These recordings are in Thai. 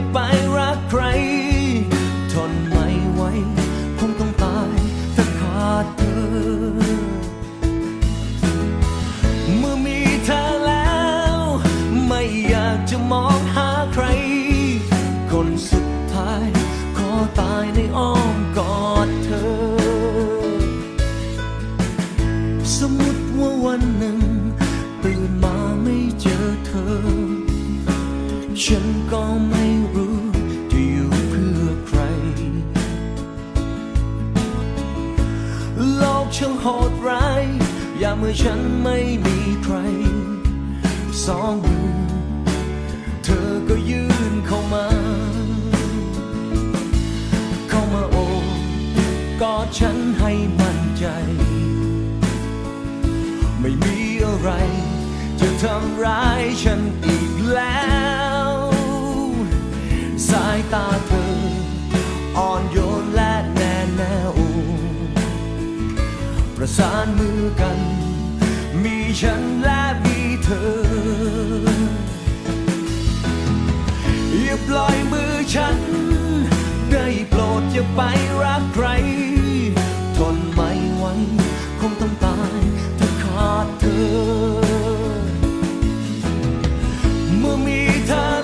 จะไปรักใคร ทนไม่ไหวคงต้องตายถ้าขาดเธอ เมื่อมีเธอแล้ว ไม่อยากจะมองหาใคร คนสุดท้าย ขอตายในอ้อมกอดเธอ สมมติว่าวันหนึ่ง ตื่นมาไม่เจอเธอ ฉันก็ไม่ ช่างโหดร้ายอย่าเมื่อฉันไม่มีใครสองมือเธอก็ยื่นเข้ามา เข้ามาโอบกอดฉันให้มั่นใจ ไม่มีอะไร จะทำร้ายฉันอีกแล้ว สายตาเธอ สานมือกัน มีฉันและมีเธอ อย่าปล่อยมือฉัน ได้โปรดอย่าไปรักใคร ทนไม่ไหวคงต้องตายถ้าขาดเธอ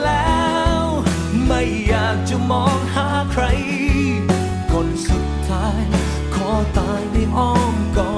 แล้วไม่อยากจะมองหาใคร คนสุดท้าย ขอตายในอ้อมกอด